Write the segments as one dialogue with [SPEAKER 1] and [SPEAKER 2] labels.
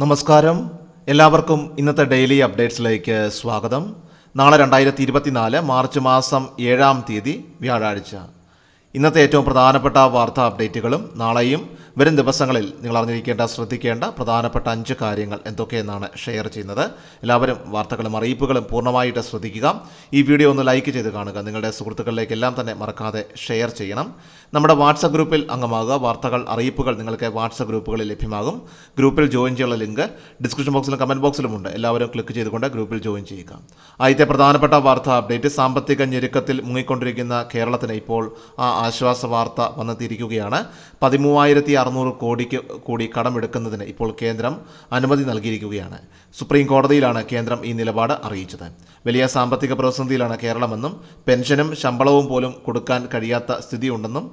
[SPEAKER 1] നമസ്കാരം. എല്ലാവർക്കും ഇന്നത്തെ ഡെയിലി അപ്ഡേറ്റ്സിലേക്ക് സ്വാഗതം. നാളെ രണ്ടായിരത്തി ഇരുപത്തിനാല് മാർച്ച് മാസം ഏഴാം തീയതി വ്യാഴാഴ്ച. ഇന്നത്തെ ഏറ്റവും പ്രധാനപ്പെട്ട വാർത്താ അപ്ഡേറ്റുകളും നാളെയും വരും ദിവസങ്ങളിൽ നിങ്ങൾ അറിഞ്ഞിരിക്കേണ്ട ശ്രദ്ധിക്കേണ്ട പ്രധാനപ്പെട്ട അഞ്ച് കാര്യങ്ങൾ എന്തൊക്കെയെന്നാണ് ഷെയർ ചെയ്യുന്നത്. എല്ലാവരും വാർത്തകളും അറിയിപ്പുകളും പൂർണമായിട്ട് ശ്രദ്ധിക്കുക. ഈ വീഡിയോ ഒന്ന് ലൈക്ക് ചെയ്ത് കാണുക. നിങ്ങളുടെ സുഹൃത്തുക്കളിലേക്ക് എല്ലാം തന്നെ മറക്കാതെ ഷെയർ ചെയ്യണം. നമ്മുടെ വാട്സപ്പ് ഗ്രൂപ്പിൽ അംഗമാകുക. വാർത്തകൾ അറിയിപ്പുകൾ നിങ്ങൾക്ക് വാട്സപ്പ് ഗ്രൂപ്പുകളിൽ ലഭ്യമാകും. ഗ്രൂപ്പിൽ ജോയിൻ ചെയ്യാനുള്ള ലിങ്ക് ഡിസ്ക്രിപ്ഷൻ ബോക്സിലും കമന്റ് ബോക്സിലും ഉണ്ട്. എല്ലാവരും ക്ലിക്ക് ചെയ്തുകൊണ്ട് ഗ്രൂപ്പിൽ ജോയിൻ ചെയ്യുക. ആദ്യത്തെ പ്രധാനപ്പെട്ട വാർത്താ അപ്ഡേറ്റ് സാമ്പത്തിക ഞെരുക്കത്തിൽ മുങ്ങിക്കൊണ്ടിരിക്കുന്ന കേരളത്തിന് ഇപ്പോൾ ആ ആശ്വാസ വാർത്ത വന്നെത്തിയിരിക്കുകയാണ്. പതിമൂവായിരത്തി അറുന്നൂറ് കോടിക്ക് കൂടി കടമെടുക്കുന്നതിന് ഇപ്പോൾ കേന്ദ്രം അനുമതി നൽകിയിരിക്കുകയാണ്. സുപ്രീം കോടതിയിലാണ് കേന്ദ്രം ഈ നിലപാട് അറിയിച്ചത്. വലിയ സാമ്പത്തിക പ്രതിസന്ധിയിലാണ് കേരളമെന്നും പെൻഷനും ശമ്പളവും പോലും കൊടുക്കാൻ കഴിയാത്ത സ്ഥിതിയുണ്ടെന്നും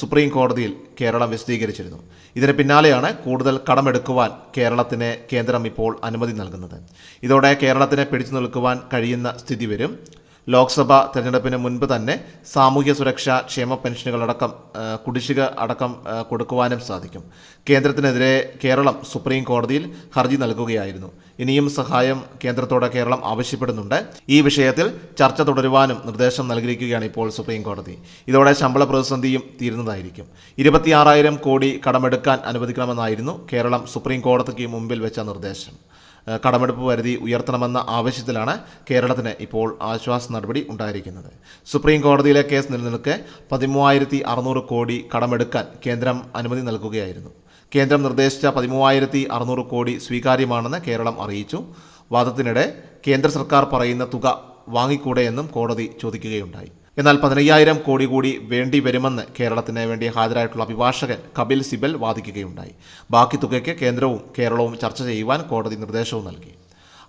[SPEAKER 1] സുപ്രീം കോടതിയിൽ കേരളം വിശദീകരിച്ചിരുന്നു. ഇതിന് പിന്നാലെയാണ് കൂടുതൽ കടമെടുക്കുവാൻ കേരളത്തിന് കേന്ദ്രം ഇപ്പോൾ അനുമതി നൽകുന്നത്. ഇതോടെ കേരളത്തിന് പിടിച്ചു നിൽക്കുവാൻ കഴിയുന്ന സ്ഥിതി വരും. ലോക്സഭ തെരഞ്ഞെടുപ്പിന് മുൻപ് തന്നെ സാമൂഹ്യ സുരക്ഷ ക്ഷേമ പെൻഷനുകളടക്കം കുടിശ്ശിക അടക്കം കൊടുക്കുവാനും സാധിക്കും. കേന്ദ്രത്തിനെതിരെ കേരളം സുപ്രീം കോടതിയിൽ ഹർജി നൽകുകയായിരുന്നു. ഇനിയും സഹായം കേന്ദ്രത്തോട് കേരളം ആവശ്യപ്പെടുന്നുണ്ട്. ഈ വിഷയത്തിൽ ചർച്ച തുടരുവാനും നിർദ്ദേശം നൽകിയിരിക്കുകയാണ് ഇപ്പോൾ സുപ്രീം കോടതി. ഇതോടെ ശമ്പള പ്രതിസന്ധിയും തീരുന്നതായിരിക്കും. ഇരുപത്തിയാറായിരം കോടി കടമെടുക്കാൻ അനുവദിക്കണമെന്നായിരുന്നു കേരളം സുപ്രീം കോടതിക്ക് മുമ്പിൽ വെച്ച നിർദ്ദേശം. കടമെടുപ്പ് പരിധി ഉയർത്തണമെന്ന ആവശ്യത്തിലാണ് കേരളത്തിന് ഇപ്പോൾ ആശ്വാസ നടപടി ഉണ്ടായിരിക്കുന്നത്. സുപ്രീം കോടതിയിലെ കേസ് നിലനിൽക്കെ പതിമൂവായിരത്തി അറുന്നൂറ് കോടി കടമെടുക്കാൻ കേന്ദ്രം അനുമതി നൽകുകയായിരുന്നു. കേന്ദ്രം നിർദ്ദേശിച്ച പതിമൂവായിരത്തി അറുന്നൂറ് കോടി സ്വീകാര്യമാണെന്ന് കേരളം അറിയിച്ചു. വാദത്തിനിടെ കേന്ദ്ര സർക്കാർ പറയുന്ന തുക വാങ്ങിക്കൂടെ എന്നും കോടതി ചോദിക്കുകയുണ്ടായി. എന്നാൽ പതിനയ്യായിരം കോടി കൂടി വേണ്ടി വരുമെന്ന് കേരളത്തിന് വേണ്ടി ഹാജരായിട്ടുള്ള അഭിഭാഷകൻ കപിൽ സിബൽ വാദിക്കുകയുണ്ടായി. ബാക്കി തുകയ്ക്ക് കേന്ദ്രവും കേരളവും ചർച്ച ചെയ്യുവാൻ കോടതി നിർദ്ദേശവും നൽകി.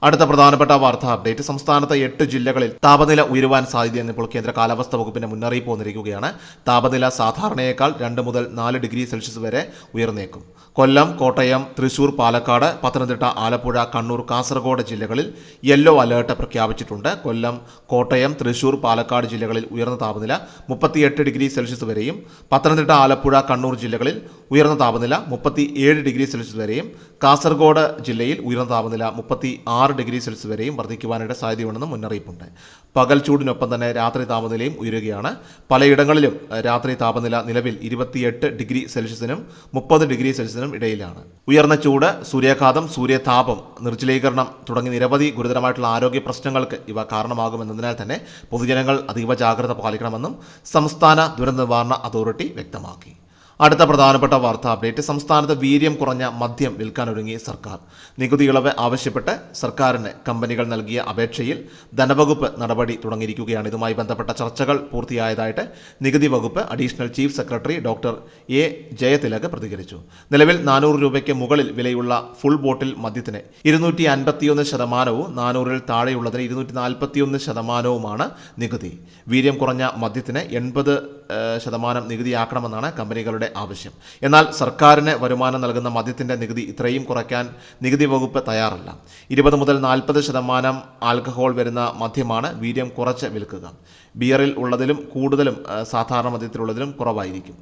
[SPEAKER 1] അടുത്ത പ്രധാനപ്പെട്ട വാർത്താ അപ്ഡേറ്റ്. സംസ്ഥാനത്തെ എട്ട് ജില്ലകളിൽ താപനില ഉയരുവാൻ സാധ്യതയെന്ന് ഇപ്പോൾ കേന്ദ്ര കാലാവസ്ഥാ വകുപ്പിന്റെ മുന്നറിയിപ്പ് വന്നിരിക്കുകയാണ്. താപനില സാധാരണയേക്കാൾ രണ്ട് മുതൽ നാല് ഡിഗ്രി സെൽഷ്യസ് വരെ ഉയർന്നേക്കും. കൊല്ലം കോട്ടയം തൃശൂർ പാലക്കാട് പത്തനംതിട്ട ആലപ്പുഴ കണ്ണൂർ കാസർഗോഡ് ജില്ലകളിൽ യെല്ലോ അലേർട്ട് പ്രഖ്യാപിച്ചിട്ടുണ്ട്. കൊല്ലം കോട്ടയം തൃശൂർ പാലക്കാട് ജില്ലകളിൽ ഉയർന്ന താപനില മുപ്പത്തിയെട്ട് ഡിഗ്രി സെൽഷ്യസ് വരെയും പത്തനംതിട്ട ആലപ്പുഴ കണ്ണൂർ ജില്ലകളിൽ ഉയർന്ന താപനില മുപ്പത്തി ഏഴ് ഡിഗ്രി സെൽഷ്യസ് വരെയും കാസർഗോഡ് ജില്ലയിൽ ഉയർന്ന താപനില മുപ്പത്തി ആറ് ഡിഗ്രി സെൽഷ്യസ് വരെയും വർദ്ധിക്കുവാനായിട്ട് സാധ്യതയുണ്ടെന്ന് മുന്നറിയിപ്പുണ്ട്. പകൽ ചൂടിനൊപ്പം തന്നെ രാത്രി താപനിലയും ഉയരുകയാണ്. പലയിടങ്ങളിലും രാത്രി താപനില നിലവിൽ ഇരുപത്തിയെട്ട് ഡിഗ്രി സെൽഷ്യസിനും മുപ്പത് ഡിഗ്രി സെൽഷ്യസിനും ഇടയിലാണ്. ഉയർന്ന ചൂട് സൂര്യാഘാതം സൂര്യതാപം നിർജലീകരണം തുടങ്ങി നിരവധി ഗുരുതരമായിട്ടുള്ള ആരോഗ്യ പ്രശ്നങ്ങൾക്ക് ഇവ കാരണമാകുമെന്നതിനാൽ തന്നെ പൊതുജനങ്ങൾ അതീവ ജാഗ്രത പാലിക്കണമെന്നും സംസ്ഥാന ദുരന്ത നിവാരണ അതോറിറ്റി വ്യക്തമാക്കി. അടുത്ത പ്രധാനപ്പെട്ട വാർത്താ അപ്ഡേറ്റ്. സംസ്ഥാനത്ത് വീര്യം കുറഞ്ഞ മദ്യം വിൽക്കാനൊരുങ്ങി സർക്കാർ. നികുതി ഇളവ് ആവശ്യപ്പെട്ട് സർക്കാരിന് കമ്പനികൾ നൽകിയ അപേക്ഷയിൽ ധനവകുപ്പ് നടപടി തുടങ്ങിയിരിക്കുകയാണ്. ഇതുമായി ബന്ധപ്പെട്ട ചർച്ചകൾ പൂർത്തിയായതായിട്ട് നികുതി വകുപ്പ് additional chief secretary doctor A Jayathilak പ്രതികരിച്ചു. നിലവിൽ നാനൂറ് രൂപയ്ക്ക് മുകളിൽ വിലയുള്ള ഫുൾ ബോട്ടിൽ മദ്യത്തിന് ഇരുന്നൂറ്റി അൻപത്തിയൊന്ന് ശതമാനവും നാനൂറിൽ താഴെയുള്ളതിന് ഇരുന്നൂറ്റി നാൽപ്പത്തിയൊന്ന് ശതമാനവുമാണ് നികുതി. വീര്യം കുറഞ്ഞ മദ്യത്തിന് എൺപത് ശതമാനം നികുതിയാക്കണമെന്നാണ് കമ്പനികളുടെ ആവശ്യം. എന്നാൽ സർക്കാരിന് വരുമാനം നൽകുന്ന മദ്യത്തിന്റെ നികുതി ഇത്രയും കുറയ്ക്കാൻ നികുതി വകുപ്പ് തയ്യാറല്ല. ഇരുപത് മുതൽ നാൽപ്പത് ശതമാനം ആൽക്കഹോൾ വരുന്ന മദ്യമാണ് വീര്യം കുറച്ച് വിൽക്കുക. ബിയറിൽ ഉള്ളതിലും കൂടുതലും സാധാരണ മദ്യത്തിലുള്ളതിലും കുറവായിരിക്കും.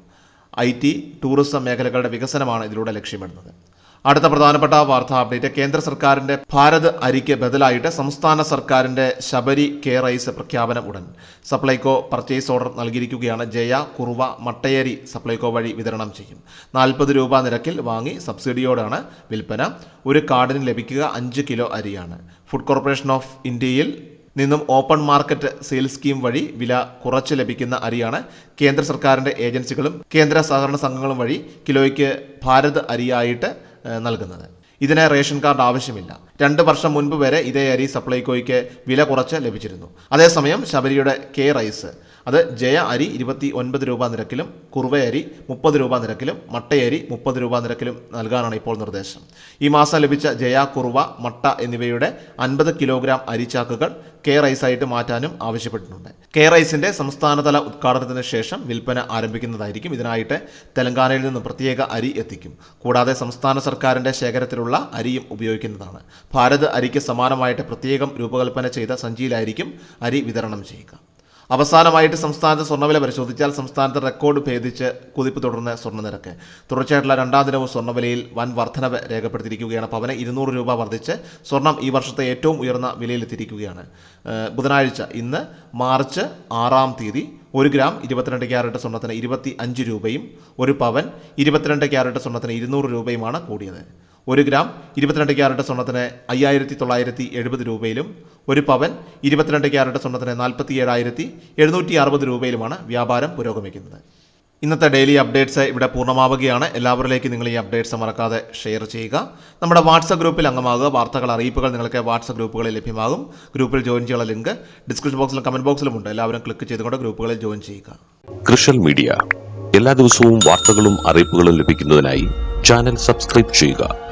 [SPEAKER 1] ഐ ടി ടൂറിസം മേഖലകളുടെ വികസനമാണ് ഇതിലൂടെ ലക്ഷ്യമിടുന്നത്. അടുത്ത പ്രധാനപ്പെട്ട വാർത്താ അപ്ഡേറ്റ്. കേന്ദ്ര സർക്കാരിന്റെ ഭാരത് അരിക്ക് ബദലായിട്ട് സംസ്ഥാന സർക്കാരിന്റെ ശബരി കെ റൈസ് പ്രഖ്യാപനം ഉടൻ. സപ്ലൈകോ പർച്ചേസ് ഓർഡർ നൽകിയിരിക്കുകയാണ് ജയ കുറുവ മട്ടയേരി സപ്ലൈകോ വഴി വിതരണം ചെയ്യും. നാൽപ്പത് രൂപ നിരക്കിൽ വാങ്ങി സബ്സിഡിയോടാണ് വിൽപ്പന. ഒരു കാർഡിന് ലഭിക്കുക അഞ്ച് കിലോ അരിയാണ്. ഫുഡ് കോർപ്പറേഷൻ ഓഫ് ഇന്ത്യയിൽ നിന്നും ഓപ്പൺ മാർക്കറ്റ് സെയിൽസ് സ്കീം വഴി വില കുറച്ച് ലഭിക്കുന്ന അരിയാണ് കേന്ദ്ര സർക്കാരിന്റെ ഏജൻസികളും കേന്ദ്ര സഹകരണ സംഘങ്ങളും വഴി കിലോയ്ക്ക് ഭാരത് അരിയായിട്ട് നൽകുന്നത്. ഇതിന് റേഷൻ കാർഡ് ആവശ്യമില്ല. രണ്ട് വർഷം മുൻപ് വരെ ഇതേ അരി സപ്ലൈകോയ്ക്ക് വില കുറച്ച് ലഭിച്ചിരുന്നു. അതേസമയം ശബരിയുടെ കെ റൈസ് അത് ജയ അരി ഇരുപത്തി ഒൻപത് രൂപ നിരക്കിലും കുറുവയരി മുപ്പത് രൂപ നിരക്കിലും മട്ടയരി മുപ്പത് രൂപ നിരക്കിലും നൽകാനാണ് ഇപ്പോൾ നിർദ്ദേശം. ഈ മാസം ലഭിച്ച ജയ കുറുവ മട്ട എന്നിവയുടെ അൻപത് കിലോഗ്രാം അരിച്ചാക്കുകൾ കെ റൈസായിട്ട് മാറ്റാനും ആവശ്യപ്പെട്ടിട്ടുണ്ട്. കെ റൈസിന്റെ സംസ്ഥാനതല ഉദ്ഘാടനത്തിന് ശേഷം വിൽപ്പന ആരംഭിക്കുന്നതായിരിക്കും. ഇതിനായിട്ട് തെലങ്കാനയിൽ നിന്ന് പ്രത്യേക അരി എത്തിക്കും. കൂടാതെ സംസ്ഥാന സർക്കാരിന്റെ ശേഖരത്തിലുള്ള അരിയും ഉപയോഗിക്കുന്നതാണ്. ഭാരത് അരിക്ക് സമാനമായിട്ട് പ്രത്യേകം രൂപകൽപ്പന ചെയ്ത സഞ്ചിയിലായിരിക്കും അരി വിതരണം ചെയ്യുക. അവസാനമായിട്ട് സംസ്ഥാനത്ത് സ്വർണവില പരിശോധിച്ചാൽ സംസ്ഥാനത്ത് റെക്കോർഡ് ഭേദിച്ച് കുതിപ്പ് തുടർന്ന് സ്വർണനിരക്ക്. തുടർച്ചയായിട്ടുള്ള രണ്ടാം ദിനവും സ്വർണവിലയിൽ വൻ വർധനവ് രേഖപ്പെടുത്തിയിരിക്കുകയാണ്. പവന് ഇരുന്നൂറ് രൂപ വർദ്ധിച്ച് സ്വർണം ഈ വർഷത്തെ ഏറ്റവും ഉയർന്ന വിലയിലെത്തിയിരിക്കുകയാണ്. ബുധനാഴ്ച ഇന്ന് മാർച്ച് ആറാം തീയതി ഒരു ഗ്രാം ഇരുപത്തിരണ്ട് ക്യാരറ്റ് സ്വർണത്തിന് ഇരുപത്തി അഞ്ച് രൂപയും ഒരു പവൻ ഇരുപത്തിരണ്ട് ക്യാരറ്റ് സ്വർണത്തിന് ഇരുന്നൂറ് രൂപയുമാണ് കൂടിയത്. ഒരു ഗ്രാം ഇരുപത്തിരണ്ട് ക്യാരറ്റ് സ്വർണത്തിന് അയ്യായിരത്തി തൊള്ളായിരത്തി എഴുപത് രൂപയിലും ഒരു പവൻ ഇരുപത്തിരണ്ട് ക്യാരറ്റ് സ്വർണത്തിന് നാൽപ്പത്തി ഏഴായിരത്തി എഴുന്നൂറ്റി അറുപത് രൂപയിലുമാണ് വ്യാപാരം പുരോഗമിക്കുന്നത്. ഇന്നത്തെ ഡെയിലി അപ്ഡേറ്റ്സ് ഇവിടെ പൂർണമാവുകയാണ്. എല്ലാവരിലേക്കും നിങ്ങൾ ഈ അപ്ഡേറ്റ്സ് മറക്കാതെ ഷെയർ ചെയ്യുക. നമ്മുടെ വാട്സപ്പ് ഗ്രൂപ്പിൽ അംഗമാകുക. വാർത്തകൾ അറിയിപ്പുകൾ നിങ്ങൾക്ക് വാട്സപ്പ് ഗ്രൂപ്പുകളിൽ ലഭ്യമാകും. ഗ്രൂപ്പിൽ ജോയിൻ ചെയ്യാനുള്ള ലിങ്ക് ഡിസ്ക്രിപ്ഷൻ ബോക്സിലും കമന്റ് ബോക്സിലും ഉണ്ട്. എല്ലാവരും ക്ലിക്ക് ചെയ്തുകൊണ്ട് ഗ്രൂപ്പുകളിൽ ജോയിൻ ചെയ്യുക.
[SPEAKER 2] കൃഷൽ മീഡിയ. എല്ലാ ദിവസവും വാർത്തകളും അറിയിപ്പുകളും ലഭിക്കുന്നതിനായി ചാനൽ സബ്സ്ക്രൈബ് ചെയ്യുക.